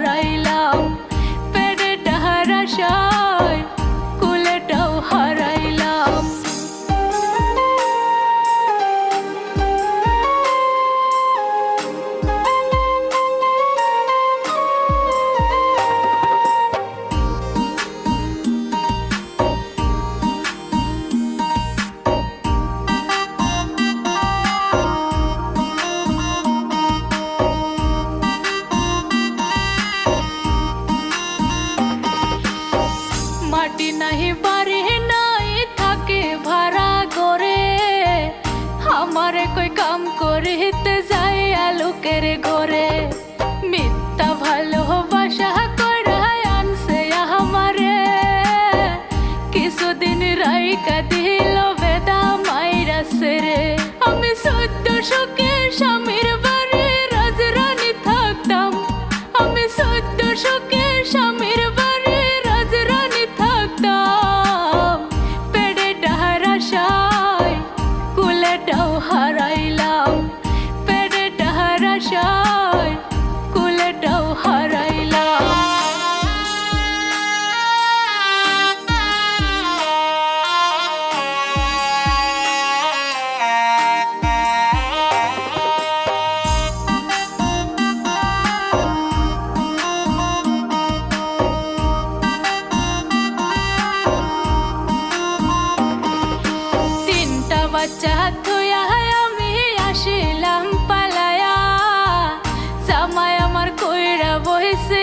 อะไร নাই বাড়ি নাই থাকে ভাড়া করে আমার কই কাম করিতে যায় আলোকের ঘরে। পশ্চাৎ আসিলাম পালায়া। জামাই আমার কইরা বইছে